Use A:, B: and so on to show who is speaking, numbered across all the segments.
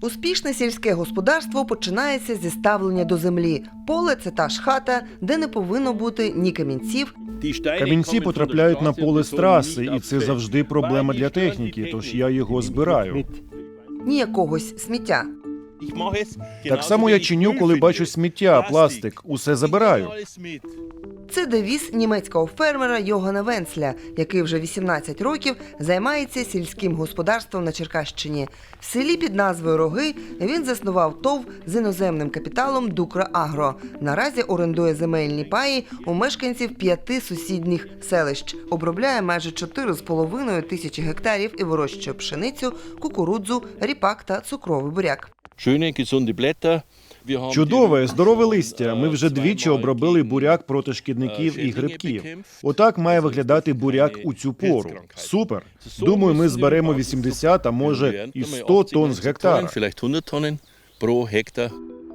A: Успішне сільське господарство починається зі ставлення до землі. Поле це та ж хата, де не повинно бути ні камінців,
B: Камінці потрапляють на поле з траси, і це завжди проблема для техніки, тож я його збираю.
A: ні якогось сміття.
B: Так само я чиню, коли бачу сміття, пластик, усе забираю.
A: Це девіз німецького фермера Йогана Венцля, який вже 18 років займається сільським господарством на Черкащині. В селі під назвою Роги він заснував ТОВ з іноземним капіталом Дукра Агро. Наразі орендує земельні паї у мешканців п'яти сусідніх селищ, обробляє майже 4,5 тисячі гектарів і вирощує пшеницю, кукурудзу, ріпак та цукровий буряк.
C: Schöne, gesunde Blätter.
B: Чудове, здорове листя.
C: Е,
B: Ми вже двічі обробили буряк проти шкідників і грибків. Отак має виглядати буряк у цю пору. Супер. Думаю, ми зберемо 80, а може і 100 тонн з гектара.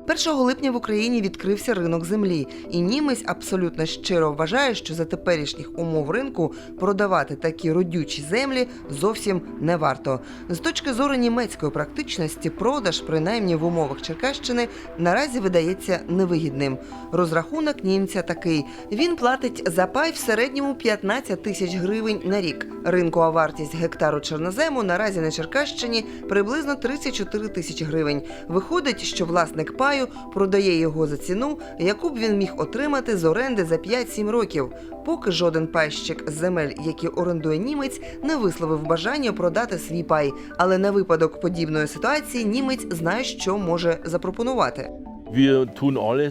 C: Vielleicht 100 Tonnen pro Hektar.
A: 1 липня в Україні відкрився ринок землі, і німець абсолютно щиро вважає, що за теперішніх умов ринку продавати такі родючі землі зовсім не варто. З точки зору німецької практичності, продаж, принаймні в умовах Черкащини, наразі видається невигідним. Розрахунок німця такий: він платить за пай в середньому 15 тисяч гривень на рік. Ринкова вартість гектару чорнозему наразі на Черкащині приблизно 34 тисячі гривень. Виходить, що власник паю продає його за ціну, яку б він міг отримати з оренди за 5-7 років. Поки жоден пайщик з земель, які орендує німець, не висловив бажання продати свій пай. Але на випадок подібної ситуації німець знає, що може запропонувати.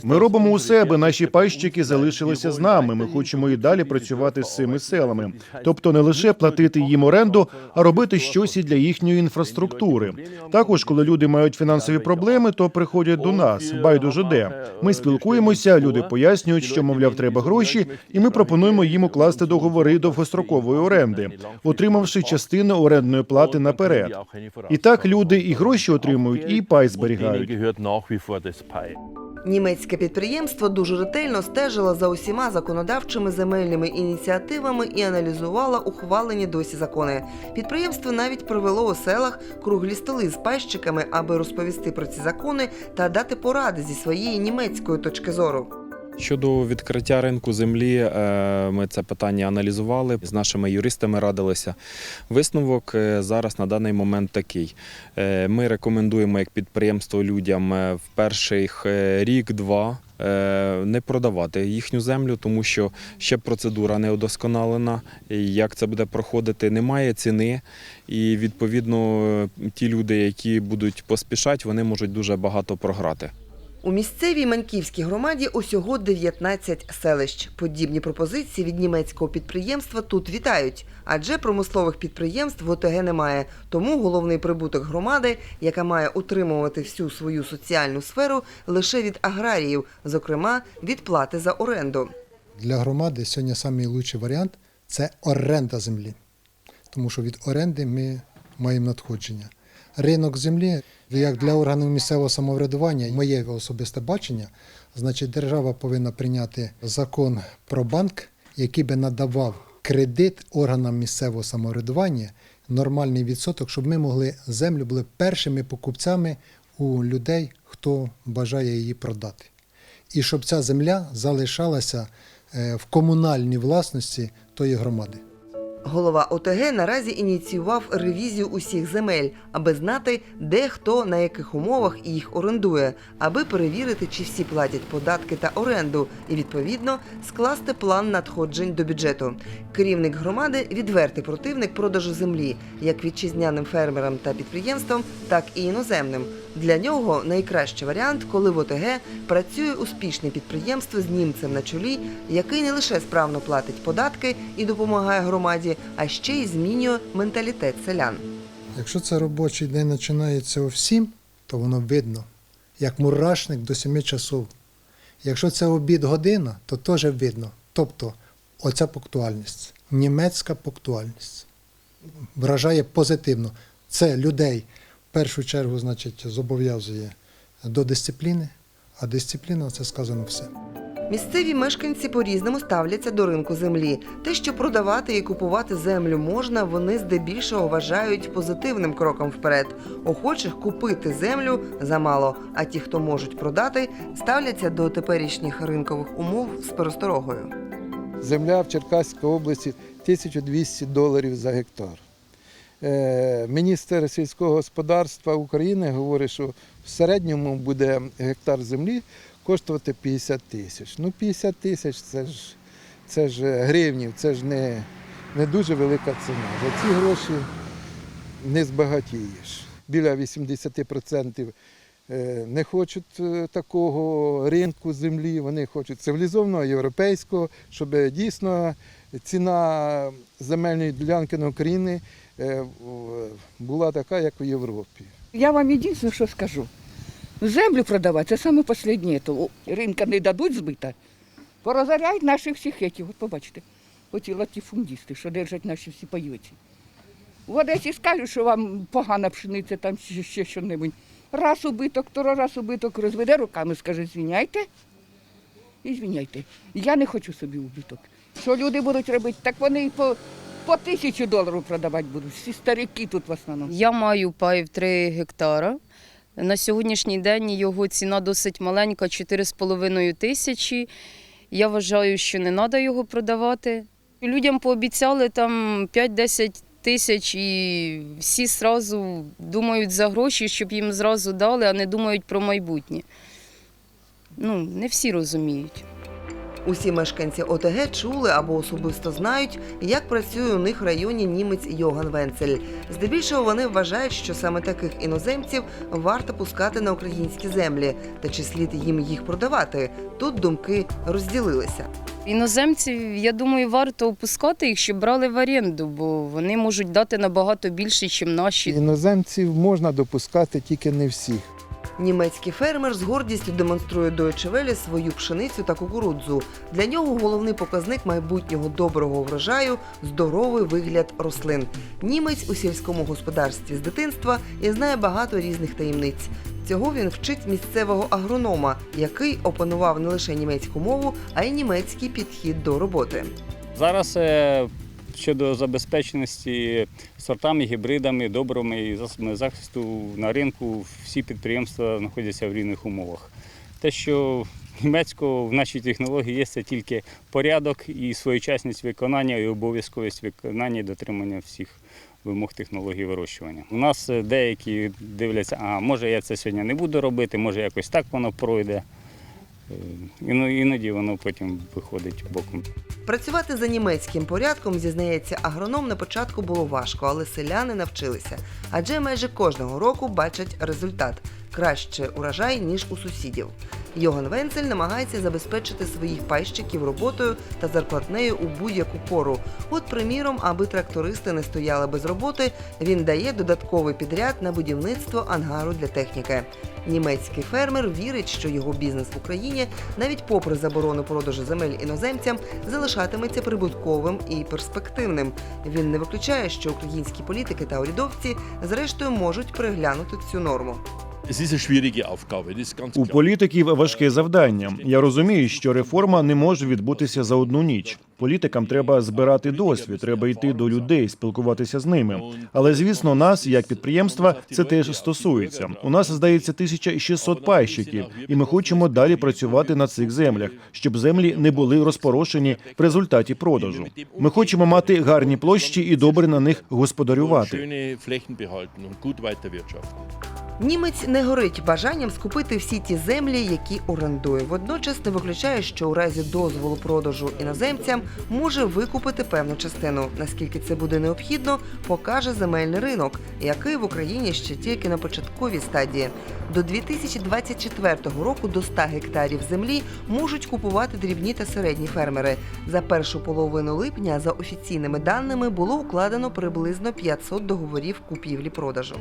B: Ми робимо усе, аби наші пайщики залишилися з нами. Ми хочемо і далі працювати з цими селами. Тобто не лише платити їм оренду, а робити щось і для їхньої інфраструктури. Також, коли люди мають фінансові проблеми, то приходять до нас. Байдуже де. Ми спілкуємося, люди пояснюють, що мовляв треба гроші, і ми пропонуємо їм укласти договори довгострокової оренди, отримавши частину орендної плати наперед. І так люди і гроші отримують, і пай зберігають.
C: Pai.
A: Німецьке підприємство дуже ретельно стежило за усіма законодавчими земельними ініціативами і аналізувало ухвалені досі закони. Підприємство навіть провело у селах круглі столи з пайщиками, аби розповісти про ці закони та дати поради зі своєї німецької точки зору.
D: Щодо відкриття ринку землі, е, ми це питання аналізували, з нашими юристами радилися. Висновок е, зараз на даний момент такий. Е, Ми рекомендуємо як підприємство людям в перших рік-два. Не продавати їхню землю, тому що ще процедура не удосконалена. Як це буде проходити, немає ціни. І відповідно ті люди, які будуть поспішати, вони можуть дуже багато програти.
A: У місцевій Маньківській громаді усього 19 селищ. Подібні пропозиції від німецького підприємства тут вітають, адже промислових підприємств в ОТГ немає. Тому головний прибуток громади, яка має утримувати всю свою соціальну сферу, лише від аграріїв, зокрема від плати за оренду.
E: Для громади сьогодні найкращий варіант це оренда землі. Тому що від оренди ми маємо надходження. Ринок землі, як для органів місцевого самоврядування, моє особисте бачення, значить, держава повинна прийняти закон про банк, який би надавав кредит органам місцевого самоврядування, нормальний відсоток, щоб ми могли землю були першими покупцями у людей, хто бажає її продати і щоб ця земля залишалася е, в комунальній власності тої громади.
A: Голова ОТГ наразі ініціював ревізію усіх земель, аби знати, де хто на яких умовах їх орендує, аби перевірити, чи всі платять податки та оренду, і відповідно скласти план надходжень до бюджету. Керівник громади відвертий противник продажу землі, як вітчизняним фермерам та підприємствам, так і іноземним. Для нього найкращий варіант, коли в ОТГ працює успішне підприємство з німцем на чолі, який не лише справно платить податки і допомагає громаді, а ще й змінює менталітет селян.
E: Якщо це робочий день починається о 7, то воно видно, як мурашник до 7 часов. Якщо це обід година, то теж видно. Тобто, оця пунктуальність, німецька пунктуальність вражає позитивно. Це людей першу чергу значить, зобов'язує до дисципліни, а дисципліна це сказано все.
A: Місцеві мешканці по-різному ставляться до ринку землі. Те, що продавати і купувати землю можна, вони здебільшого вважають позитивним кроком вперед. Охочих купити землю замало, а ті, хто можуть продати, ставляться до теперішніх ринкових умов з пересторогою.
F: Земля в Черкаській області 1200 доларів за гектар. Е, Міністр сільського господарства України говорить, що в середньому буде гектар землі коштувати 50 тисяч. Ну, 50 тисяч це ж, це ж гривнів, це ж не, не дуже велика ціна. За ці гроші не збагатієш. Біля 80% е, не хочуть е, такого ринку землі, вони хочуть цивілізованого, європейського, щоб дійсно ціна земельної ділянки на Україні е, була така, як у Європі.
G: Я вам єдине, що скажу. Землю продавати це саме останнє. Ринка не дадуть збита. Порозоряють наших всіх етів. От побачите, оті латифундісти, що держать наші всі пайоці. В Одесі скажуть, що вам погана пшениця, там ще, що-небудь. Раз убиток, второй раз убиток, розведе руками, скаже, звіняйте. І звіняйте. Я не хочу собі убиток. Що люди будуть робити, так вони і по, по тисячу доларів продавати будуть. Всі старики тут в основному.
H: Я маю пай в 3 гектара. На сьогоднішній день його ціна досить маленька 4,5 тисячі. Я вважаю, що не треба його продавати. Людям пообіцяли там 5-10 тисяч і всі зразу думають за гроші, щоб їм зразу дали, а не думають про майбутнє. Ну, не всі розуміють.
A: Усі мешканці ОТГ чули або особисто знають, як працює у них в районі німець Йоган Венцель. Здебільшого вони вважають, що саме таких іноземців варто пускати на українські землі, та чи слід їм їх продавати. Тут думки розділилися.
H: Іноземців, я думаю, варто опускати їх, щоб брали в оренду, бо вони можуть дати набагато більше, ніж наші.
F: Іноземців можна допускати тільки не всіх.
A: Німецький фермер з гордістю демонструє Deutsche Welle свою пшеницю та кукурудзу. Для нього головний показник майбутнього доброго врожаю здоровий вигляд рослин. Німець у сільському господарстві з дитинства і знає багато різних таємниць. Цього він вчить місцевого агронома, який опанував не лише німецьку мову, а й німецький підхід до роботи.
I: Зараз е, щодо забезпеченості сортами, гібридами, добрими і засобами захисту на ринку всі підприємства знаходяться в рівних умовах. Те, що німецького в нашій технології є, це тільки порядок і своєчасність виконання і обов'язковість виконання і дотримання всіх вимог технології вирощування. У нас е, деякі дивляться, а може я це сьогодні не буду робити, може якось так воно пройде. Е, іно- Іноді воно потім виходить боком.
A: Працювати за німецьким порядком, зізнається агроном, на початку було важко, але селяни навчилися. Адже майже кожного року бачать результат краще урожай, ніж у сусідів. Йоган Венцель намагається забезпечити своїх пайщиків роботою та зарплатнею у будь-яку пору. От, приміром, аби трактористи не стояли без роботи, він дає додатковий підряд на будівництво ангару для техніки. Німецький фермер вірить, що його бізнес в Україні, навіть попри заборону продажу земель іноземцям, залишатиметься прибутковим і перспективним. Він не виключає, що українські політики та урядовці зрештою можуть переглянути цю норму.
B: У політиків важке завдання. Я розумію, що реформа не може відбутися за одну ніч. Політикам треба збирати досвід, треба йти до людей, спілкуватися з ними. Але звісно, нас, як підприємства, це теж стосується. У нас здається 1600 пайщиків, і ми хочемо далі працювати на цих землях, щоб землі не були розпорошені в результаті продажу. Ми хочемо мати гарні площі і добре на них господарювати.
A: Німець не горить бажанням скупити всі ті землі, які орендує. Водночас не виключає, що у разі дозволу продажу іноземцям може викупити певну частину. Наскільки це буде необхідно, покаже земельний ринок, який в Україні ще тільки на початковій стадії. До 2024 року до 100 гектарів землі можуть купувати дрібні та середні фермери. За першу половину липня, за офіційними даними, було укладено приблизно 500 договорів купівлі-продажу.